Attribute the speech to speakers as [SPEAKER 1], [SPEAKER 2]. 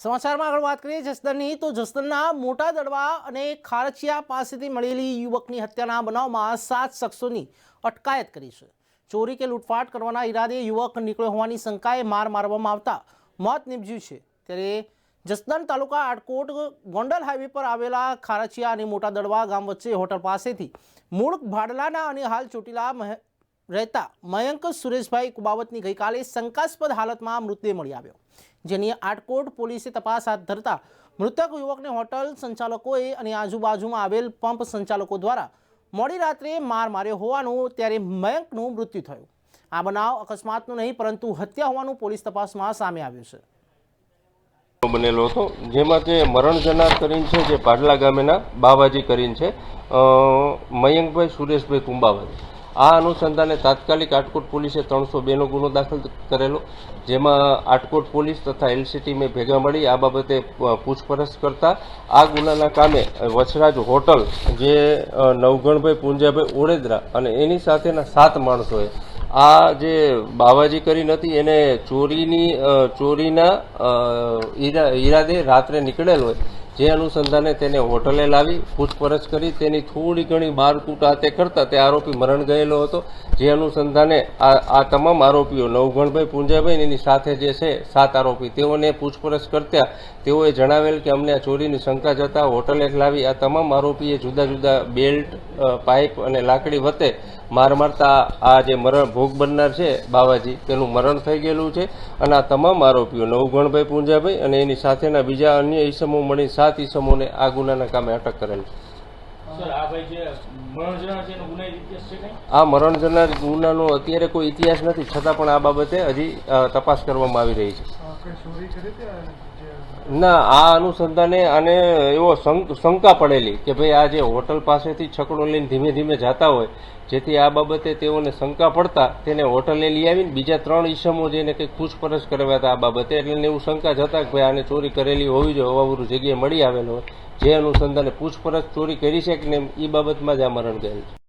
[SPEAKER 1] સમાચારમાં આગળ વાત કરીએ, જસદણની તો જસદણના મોટા દડવા અને ખારચિયા પાસેથી મળેલી યુવકની હત્યાના બનાવમાં સાત શખ્સોની અટકાયત કરી છે. ચોરી કે લૂંટફાટ કરવાના ઈરાદે યુવક નીકળ્યો હોવાની શંકાએ માર મારવામાં આવતા મોત નીપજ્યું છે. ત્યારે જસદણ તાલુકા આટકોટ ગોંડલ હાઈવે પર આવેલા ખારચિયા અને મોટા દડવા ગામ વચ્ચે હોટલ પાસેથી મૂળ ભાડલાના અને હાલ ચોટીલા રહેતા મયંક સુરેશભાઈ કુબાવતની ગઈકાલે શંકાસ્પદ હાલતમાં મૃતદેહ મળી આવ્યો. જેની આટકોટ પોલીસે તપાસ હાથ ધરતા મૃતક યુવકને હોટલ સંચાલકોએ અને આજુબાજુમાં આવેલ પંપ સંચાલકો દ્વારા મોડી રાત્રે માર માર્યો હોવાનું ત્યારે મયંકનું મૃત્યુ થયું. આ બનાવ અકસ્માતનું નહીં, પરંતુ હત્યા હોવાનું પોલીસ તપાસમાં સામે આવ્યું છે.
[SPEAKER 2] બનેલો હતો, જેમાં જે મરણ જનાર કરીને છે, જે પાડલા ગામેના બાવાજી કરીને છે મયંકભાઈ સુરેશભાઈ કુંબાવાજી આ અનુસંધાને તાત્કાલિક આટકોટ પોલીસે ત્રણસો બેનો ગુનો દાખલ કરેલો, જેમાં આટકોટ પોલીસ તથા એલસીટી મેં ભેગા મળી આ બાબતે પૂછપરછ કરતા આ ગુનાના કામે વછરાજ હોટલ જે નવગણભાઈ પુંજાભાઈ ઓળેદરા અને એની સાથેના સાત માણસોએ આ જે બાવાજી કરી નથી, એને ચોરીની ચોરીના ઈરાદે રાત્રે નીકળેલ હોય જે અનુસંધાને તેને હોટલે લાવી, પૂછપરછ કરી, તેની થોડી ઘણી મારકૂટ તે કરતા તે આરોપી મરણ ગયેલો હતો. જે અનુસંધાને આ આ તમામ આરોપીઓ, નવગણભાઈ પુંજાભાઈ એની સાથે જે છે, સાત આરોપી, તેઓને પૂછપરછ કરતા તેઓએ જણાવેલ કે અમને આ ચોરીની શંકા જતા હોટલે લાવી આ તમામ આરોપીએ જુદા જુદા બેલ્ટ પાઇપ અને લાકડી વતે માર મારતા આ જે મરણ, ભોગ બનનાર છે બાવાજી, તેનું મરણ થઈ ગયેલું છે. અને આ તમામ આરોપીઓ, નવગણભાઈ પુંજાભાઈ અને એની સાથેના બીજા અન્ય ઈસમો મળી સાત ઈસમોને આ ગુનાના કામે અટક કરેલ
[SPEAKER 3] આ મરણ જનાર
[SPEAKER 2] ગુનાનો અત્યારે કોઈ ઇતિહાસ નથી છતાં પણ આ બાબતે હજી તપાસ કરવામાં આવી રહી છે. ના, આ અનુસંધાને આને એવો શંકા પડેલી કે ભાઈ આ જે હોટલ પાસેથી છકડો લઈને ધીમે ધીમે જતા હોય, જેથી આ બાબતે તેઓને શંકા પડતા તેને હોટલે લઈ આવીને બીજા ત્રણ ઈસમો જેને કંઈક પૂછપરછ કરવા હતા આ બાબતે, એટલે એવું શંકા જતા કે ભાઈ આને ચોરી કરેલી હોવી જોઈએ અવાવરું જગ્યાએ મળી આવેલો હોય. જે અનુસંધાને પૂછપરછ ચોરી કરી છે કે નહીં એ બાબતમાં જ આ મરણ ગયેલ છે.